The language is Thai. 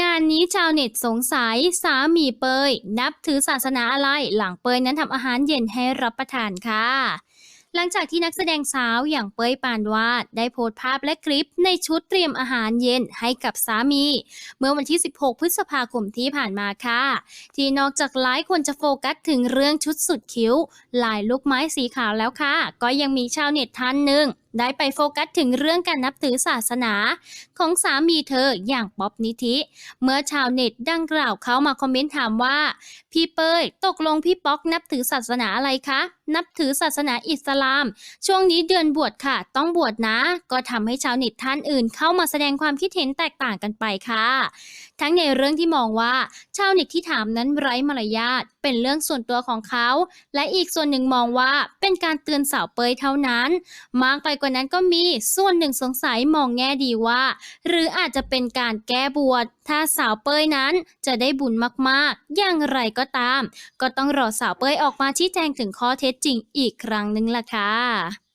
งานนี้ชาวเน็ตสงสัยสามีเปย นับถือศาสนาอะไร หลังเปยนั้นทำอาหารเย็นให้รับประทานค่ะ หลังจากที่นักแสดงสาวอย่างเปยปานวาด ได้โพสต์ภาพและคลิปในชุดเตรียมอาหารเย็นให้กับสามี เมื่อวันที่ 16 พฤษภาคมที่ผ่านมาค่ะ ที่นอกจากหลายคนจะโฟกัสถึงเรื่องชุดสุดคิ้ว ลายลูกไม้สีขาวแล้วค่ะ ก็ยังมีชาวเน็ตท่านหนึ่ง ได้ไปโฟกัสถึงเรื่องการนับถือศาสนา ของสามีเธออย่างป๊อบนิธิ เมื่อชาวเน็ตดังกล่าวเข้ามาคอมเมนต์ถามว่า พี่เปยตกลงพี่ป๊อกนับถือศาสนาอะไรคะ นับถือศาสนาอิสลาม ช่วงนี้เดือนบวชค่ะ ต้องบวชนะ ก็ทำให้ชาวเน็ตท่านอื่น เข้ามาแสดงความคิดเห็นแตกต่างกันไปค่ะ ทั้งในเรื่องที่มองว่าชาวเน็ตที่ถามนั้นไร้มารยาทเป็นเรื่องส่วนตัวของเขา และอีกส่วนหนึ่งมองว่าเป็นการเตือนสาวเปยเท่านั้น มากไปกว่านั้นก็มีส่วนหนึ่งสงสัยมองแง่ดีว่า หรืออาจจะเป็นการแก้บวชถ้าสาวเปยนั้นจะได้บุญมากๆ อย่างไรก็ตาม ก็ต้องรอสาวเปยออกมาชี้แจงถึงข้อเท็จจริงอีกครั้งหนึ่งล่ะค่ะ